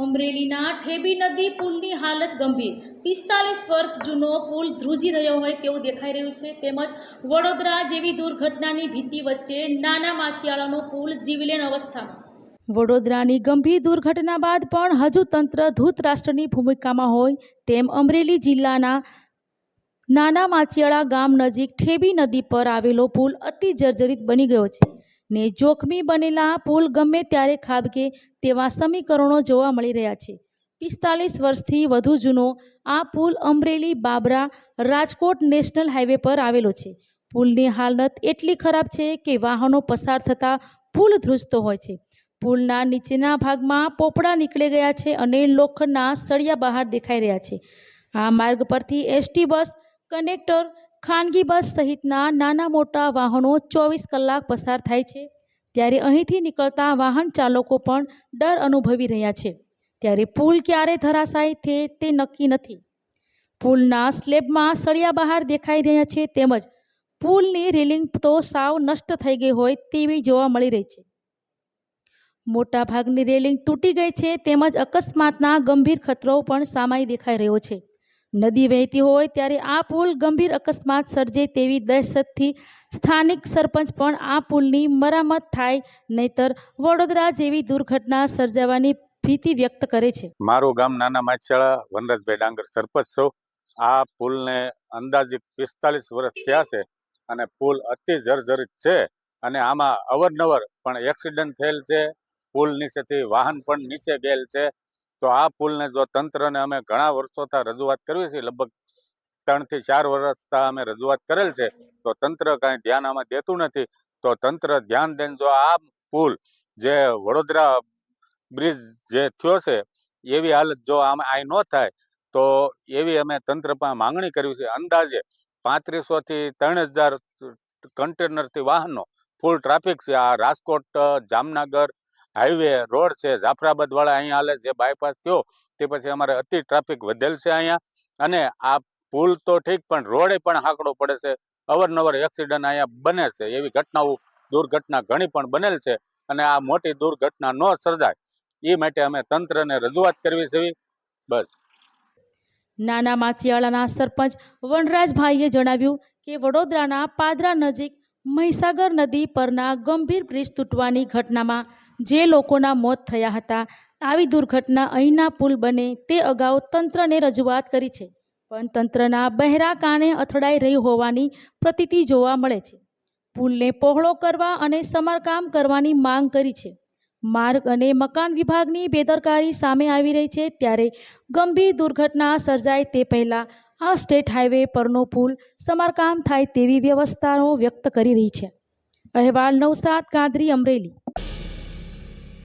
અમરેલીના ઠેબી નદી પુલની હાલત ગંભીર. પિસ્તાલીસ વર્ષ જૂનો પુલ ધ્રુજી રહ્યો હોય તેવું દેખાઈ રહ્યું છે. તેમજ વડોદરા જેવી દુર્ઘટનાની ભીતિ વચ્ચે નાના માછિયાળાનો પુલ જીવલેણ અવસ્થામાં વડોદરાની ગંભીર દુર્ઘટના બાદ પણ હજુ તંત્ર ધૂત રાષ્ટ્રની ભૂમિકામાં હોય તેમ અમરેલી જિલ્લાના નાના માછિયાળા ગામ નજીક ઠેબી નદી પર આવેલો પુલ અતિ જર્જરિત બની ગયો છે. ને જોખમી બનેલા પુલ ગમે ત્યારે ખાબકે તેવા સમીકરણો જોવા મળી રહ્યા છે. પિસ્તાલીસ વર્ષથી વધુ જૂનો આ પુલ અમરેલી બાબરા રાજકોટ નેશનલ હાઈવે પર આવેલો છે. પુલની હાલત એટલી ખરાબ છે કે વાહનો પસાર થતાં પુલ ધ્રુજતો હોય છે. પુલના નીચેના ભાગમાં પોપડા નીકળી ગયા છે અને લોખંડના સળિયા બહાર દેખાઈ રહ્યા છે. આ માર્ગ પરથી એસટી બસ, કનેક્ટર ખાનગી બસ સહિતના નાના મોટા વાહનો ચોવીસ કલાક પસાર થાય છે. ત્યારે અહીંથી નીકળતા વાહન ચાલકો પણ ડર અનુભવી રહ્યા છે. ત્યારે પુલ ક્યારે ધરાશાય છે તે નક્કી નથી. પુલના સ્લેબમાં સળિયા બહાર દેખાઈ રહ્યા છે તેમજ પુલની રેલિંગ તો સાવ નષ્ટ થઈ ગઈ હોય તેવી જોવા મળી રહી છે. મોટાભાગની રેલિંગ તૂટી ગઈ છે તેમજ અકસ્માતના ગંભીર ખતરો પણ સામાય દેખાઈ રહ્યો છે. નદી વહેતી હોય ત્યારે આ પુલ ગંભીર અકસ્માત સર્જે તેવી દહેશતથી સ્થાનિક સરપંચ પણ આ પુલની મરામત થાય નહીતર વડોદરા જેવી દુર્ઘટના સર્જાવાની ભીતિ વ્યક્ત કરે છે. મારું ગામ નાના માછાળા વનરાજભાઈ ડાંગર સરપંચ છો. આ પુલને અંદાજિત પિસ્તાલીસ વર્ષ થયા છે અને પુલ અતિ જર્જરિત છે અને આમાં અવરનવર પણ એક્સિડન્ટ થયેલ છે. પુલ નીચેથી વાહન પણ નીચે ગયેલ છે. તો આ પુલને જો તંત્રને અમે ઘણા વર્ષોથી રજૂઆત કરવી છે, લગભગ ત્રણથી ચાર વર્ષથી અમે રજૂઆત કરેલ છે, તો તંત્ર કાંઈ ધ્યાન આમાં દેતું નથી. તો તંત્ર ધ્યાન દઈને જો આ પુલ જે વડોદરા બ્રિજ જે થયો છે, એવી હાલત જો આમ આ ન થાય, તો એવી અમે તંત્ર પાસે માંગણી કરવી છે. અંદાજે પાંત્રીસોથી ત્રણ હજાર કન્ટેનરથી વાહનો, ફૂલ ટ્રાફિક છે. આ રાજકોટ, જામનગર હાઈવે, રોડ છે, જાફરાબાદ વાળા અહીંયા હાલે જે બાયપાસ થયો, તે પછી અમારે અતિ ટ્રાફિક વધેલ છે અહીંયા. અને આ પુલ તો ઠીક, પણ રોડે પણ હાંકડો પડે છે. અવારનવાર એક્સિડન્ટ અહીંયા બને છે. એવી ઘટનાઓ, દુર્ઘટના ઘણી પણ બનેલ છે. અને આ મોટી દુર્ઘટના ન સર્જાય. એ માટે અમે તંત્રને રજૂઆત કરવી છે. બસ. નાના માચિયાળાના સરપંચ વનરાજભાઈએ જણાવ્યું કે વડોદરાના પાદરા નજીક મહીસાગર નદી પરના ગંભીર બ્રિજ તૂટવાની ઘટનામાં જે લોકોના મોત થયા હતા, આવી દુર્ઘટના અહીંના પુલ બને તે અગાઉ તંત્રને રજૂઆત કરી છે. પણ તંત્રના બહેરા કાને અથડાઈ રહી હોવાની પ્રતીતિ જોવા મળે છે. પુલને પહોળો કરવા અને સમારકામ કરવાની માંગ કરી છે. માર્ગ અને મકાન વિભાગની બેદરકારી સામે આવી રહી છે ત્યારે ગંભીર દુર્ઘટના સર્જાય તે પહેલાં આ સ્ટેટ હાઈવે પરનો પુલ સમારકામ થાય તેવી વ્યવસ્થાઓ વ્યક્ત કરી રહી છે. અહેવાલ નવસાદ, કાદરી, અમરેલી.